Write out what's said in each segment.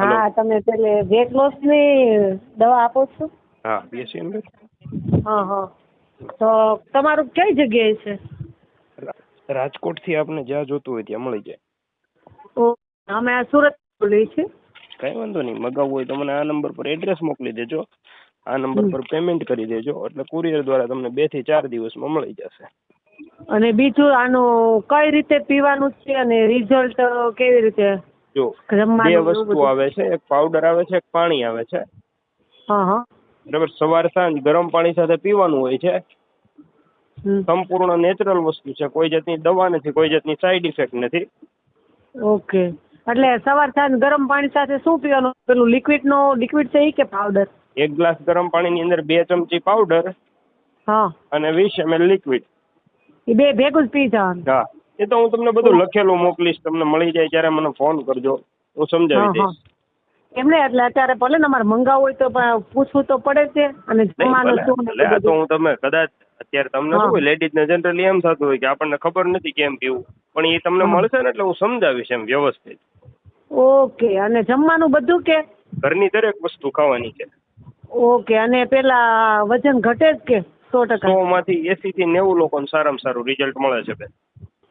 હા તમે પેલે વેટ લોસની દવા આપો છો? હા બેસી ને? હા હા. તો તમારું કઈ જગ્યાએ છે? રાજકોટથી આપને જ્યાં જોતું હોય ત્યાં મળી જાય. અમે આ સુરત બોલીએ છીએ? કઈ વાંધો નહીં મગાવવું હોય તો મને આ નંબર પર એડ્રેસ મોકલી દેજો. આ નંબર પર પેમેન્ટ કરી દેજો એટલે કુરિયર દ્વારા તમને બેથી ચાર દિવસમાં મળી જશે. અને બીજું આનું કઈ રીતે પીવાનું છે અને રિઝલ્ટ કેવી રીતે? જો બે વસ્તુ આવે છે એક પાવડર આવે છે એક પાણી આવે છે. બરાબર સવાર સાંજ ગરમ પાણી સાથે પીવાનું હોય છે. સંપૂર્ણ નેચરલ વસ્તુ છે કોઈ જાતની દવા નથી કોઈ જાતની સાઈડ ઇફેક્ટ નથી. ઓકે. એટલે સવાર સાંજ ગરમ પાણી સાથે શું પીવાનું? પેલું લિક્વિડ નો લિક્વિડ છે કે પાવડર એક ગ્લાસ ગરમ પાણી ની અંદર બે ચમચી પાવડર હા. અને વીસ એમએલ લિક્વિડ એ બે ભેગું જ પી જવાનું? હા. એ તો હું તમને બધું લખેલું મોકલીશ. તમને મળી જાય ત્યારે મને ફોન કરજો. હું સમજાવી. દઈશ. એમને એટલે અત્યારે ભલે ને અમારે મંગાવવું હોય તો પૂછવું તો પડે છે અને જમવાનું શું ને આ તો હું તમે કદાચ અત્યારે તમને શું હોય લેડીઝને જનરલી એમ થતું હોય કે આપણને ખબર નથી કેમ પીવું. પણ એ તમને મળશે ને એટલે હું સમજાવીશ એમ વ્યવસ્થિત. ઓકે અને જમવાનું બધું કે? ઘરની દરેક વસ્તુ ખાવાની છે. ઓકે અને પેલા વજન ઘટે જ કે સો ટકા? સો માંથી એસી થી નેવું લોકોને સારામાં સારું રિઝલ્ટ મળે છે બેન.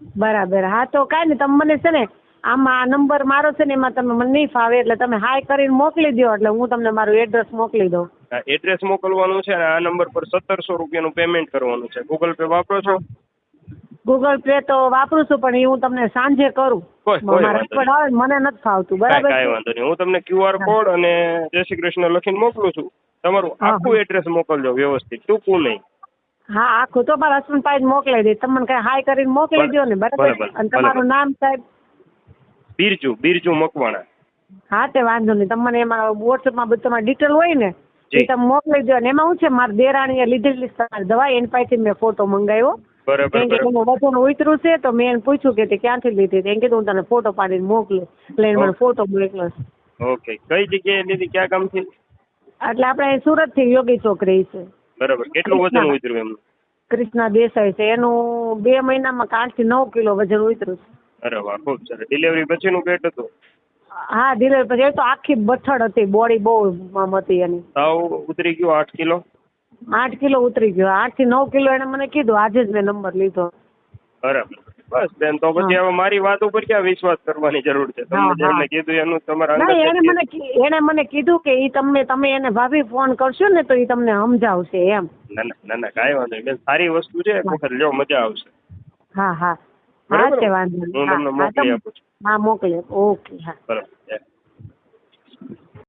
બરાબર. હા તો કાંઈ નહીં તમે મને છે ને આમાં આ નંબર મારો છે ને એમાં તમે મને નહીં ફાવે એટલે તમે હાય કરીને મોકલી દો એટલે હું તમને મારું એડ્રેસ મોકલી દઉં. એડ્રેસ મોકલવાનું છે અને આ નંબર પર સત્તરસો રૂપિયાનું પેમેન્ટ કરવાનું છે. ગૂગલ પે વાપરો છો? ગૂગલ પે તો વાપરું છું પણ એ હું તમને સાંજે કરું. હસબન્ડ આવે મને નથી ફાવતું બરાબર કાંઈ વાંધો નહીં. હું તમને ક્યુઆર કોડ અને જય શ્રી કૃષ્ણ લખીને મોકલું છું. તમારું આખું એડ્રેસ મોકલજો વ્યવસ્થિત. ટૂંકું નહીં. હા આખું તો મારા હસબન્ડ પાસે મોકલી દે. તમને કઈ હાય કરીને મોકલી દો ને બરાબર? અને તમારું નામ સાહેબ? બિરજુ બિરજુ મકવાણા. હા તે વાંધો નહીં. તમને એમાં એમાં વોટ્સઅપમાં બધું તમારી ડિટેલ હોય ને એ તમે મોકલી દો અને એમાં હું છે મારી દેરાણીએ લીધેલી તમારી દવા એની પાસેથી મેં ફોટો મંગાવ્યો. કેમ કે એનું વજન ઉતર્યું છે તો મેં એને પૂછ્યું કે તે ક્યાંથી લીધી એમ કીધું હું તને ફોટો પાડીને મોકલું. એટલે એને મને ફોટો મોકલ્યો ઓકે. કઈ જગ્યાએ લીધી? ક્યાં કામથી એટલે આપણે અહીં સુરતથી યોગી ચોક રહી છે. બરાબર. કેટલું વજન. ઉતર્યું એમનું? કૃષ્ણા દેસાઈ છે. એનું બે મહિનામાં આઠથી નવ કિલો વજન ઉતર્યું છે. અરે વાહ ખૂબ સરસ. ડિલિવરી પછીનું પેટ હતું? હા ડિલિવરી પછી. એ તો આખી બથડ હતી બોડી બહુ આમ હતી એની. તાવ ઉતરી ગયો આઠ કિલો? આઠ કિલો ઉતરી ગયો. આઠથી નવ કિલો એને મને કીધું આજે જ મેં નંબર લીધો. બરાબર બસ બેન તો પછી હવે મારી વાત ઉપર ક્યાં વિશ્વાસ કરવાની જરૂર છે? હા, તમને હા. જેમને કીધું એનું તમારા ના એને મને કી- એને મને કીધું કે ઈ તમને તમે એને ભાભી ફોન કરશો ને તો ઈ તમને સમજાવશે એમ. ના ના ના કાંઈ વાંધો નહીં બેન સારી વસ્તુ છે એક વખત લ્યો મજા આવશે. હા હા. હા તે વાંધો નહીં. હા, મોકલી આપું છું. હા મોકલી આપો. ઓકે હા. બરાબર.